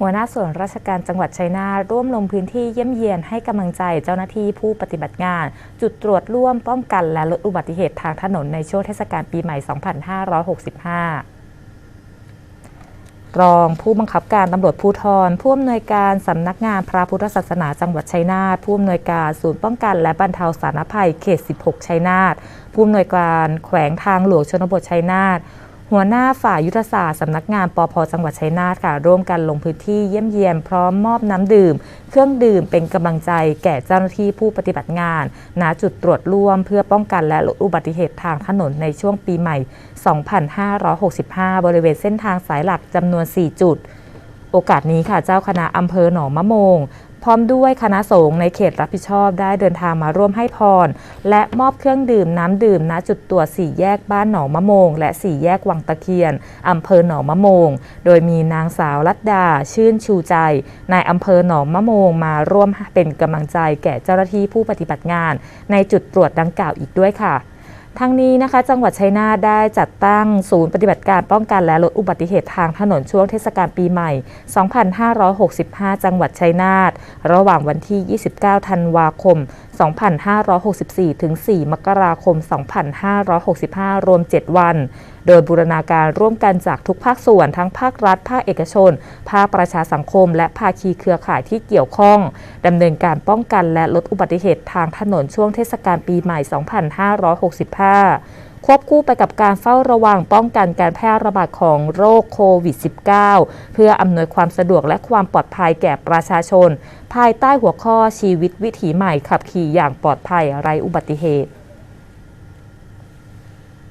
หัวหน้าส่วนราชการจังหวัดชัยนาทร่วมลงพื้นที่เยี่ยมเยียนให้กำลังใจเจ้าหน้าที่ผู้ปฏิบัติงาน จุดตรวจร่วมป้องกันและลดอุบัติเหตุทางถนนในช่วงเทศกาลปีใหม่ 2565รองผู้บังคับการตำรวจภูธรผู้อำนวยการสำนักงานพระพุทธศาสนาจังหวัดชัยนาทผู้อำนวยการศูนย์ป้องกันและบรรเทาสาธารณภัยเขต 16 ชัยนาทผู้อำนวยการแขวงทางหลวงชนบทชัยนาท หัวหน้าฝ่ายยุทธศาสตร์สำนักงานปพจังหวัดชัยนาทค่ะ ร่วมกันลงพื้นที่เยี่ยมเยียนพร้อมมอบน้ำดื่ม เครื่องดื่มเป็นกำลังใจแก่เจ้าหน้าที่ผู้ปฏิบัติงานณจุดตรวจร่วม เพื่อป้องกันและลดอุบัติเหตุทางถนนในช่วงปีใหม่ 2565 บริเวณเส้นทางสายหลักจำนวน 4 จุด โอกาสนี้ค่ะเจ้าคณะอำเภอหนองมะโมง ร้อมด้วยคณะสงฆ์ในเขตรับผิดชอบได้เดินทางมาร่วมให้พร และมอบเครื่องดื่มน้ำดื่มณจุดตรวจสี่แยกบ้านหนองมะโมง และสี่แยกวังตะเคียนอำเภอหนองมะโมง โดยมีนางสาวรัตดา ชื่นชูใจ นายอำเภอหนองมะโมงมาร่วมเป็นกำลังใจแก่เจ้าหน้าที่ผู้ปฏิบัติงาน ในจุดตรวจดังกล่าวอีกด้วยค่ะ ทั้งนี้นะคะจังหวัดชัยนาทได้จัดตั้งศูนย์ปฏิบัติการป้องกันและลดอุบัติเหตุทางถนนช่วงเทศกาลปีใหม่ 2565 จังหวัดชัยนาทระหว่างวันที่ 29 ธันวาคม 2564 ถึง 4 มกราคม 2565 รวม 7 วัน โดยบูรณาการร่วมกันจากทุกภาคส่วนทั้งภาครัฐ ภาคเอกชน ภาคประชาสังคม และภาคีเครือข่ายที่เกี่ยวข้องดำเนินการป้องกันและลดอุบัติเหตุทางถนนช่วงเทศกาลปีใหม่ 2565ควบคู่ไปกับการเฝ้าระวังป้องกันการแพร่ระบาดของโรคโควิด -19 เพื่ออำนวยความสะดวกและความปลอดภัยแก่ประชาชน ภายใต้หัวข้อชีวิตวิถีใหม่ขับขี่อย่างปลอดภัยไร้อุบัติเหตุ